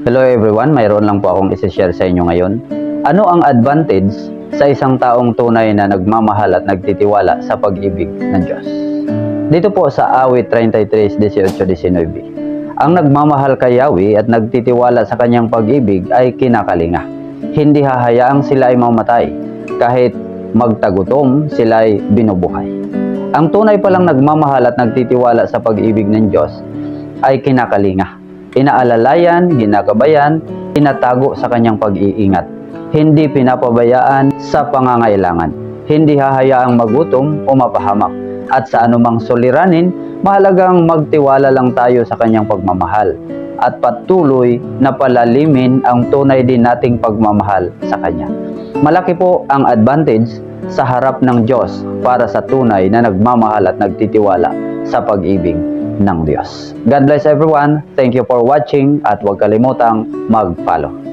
Hello everyone, mayroon lang po akong isi-share sa inyo ngayon. Ano ang advantage sa isang taong tunay na nagmamahal at nagtitiwala sa pag-ibig ng Diyos? Dito po sa awit 33:18-19. Ang nagmamahal kay Yahweh at nagtitiwala sa kanyang pag-ibig ay kinakalinga. Hindi hahayaang sila ay mamatay. Kahit magtagutom, sila ay binubuhay. Ang tunay palang nagmamahal at nagtitiwala sa pag-ibig ng Diyos ay kinakalinga. Inaalalayan, ginagabayan, tinatago sa kanyang pag-iingat. Hindi pinapabayaan sa pangangailangan. Hindi hahayaang magutom o mapahamak. At sa anumang suliranin, mahalagang magtiwala lang tayo sa kanyang pagmamahal at patuloy na palalimin ang tunay din nating pagmamahal sa kanya. Malaki po ang advantage sa harap ng Diyos para sa tunay na nagmamahal at nagtitiwala sa pag-ibig ng Diyos. God bless everyone. Thank you for watching at huwag kalimutang mag-follow.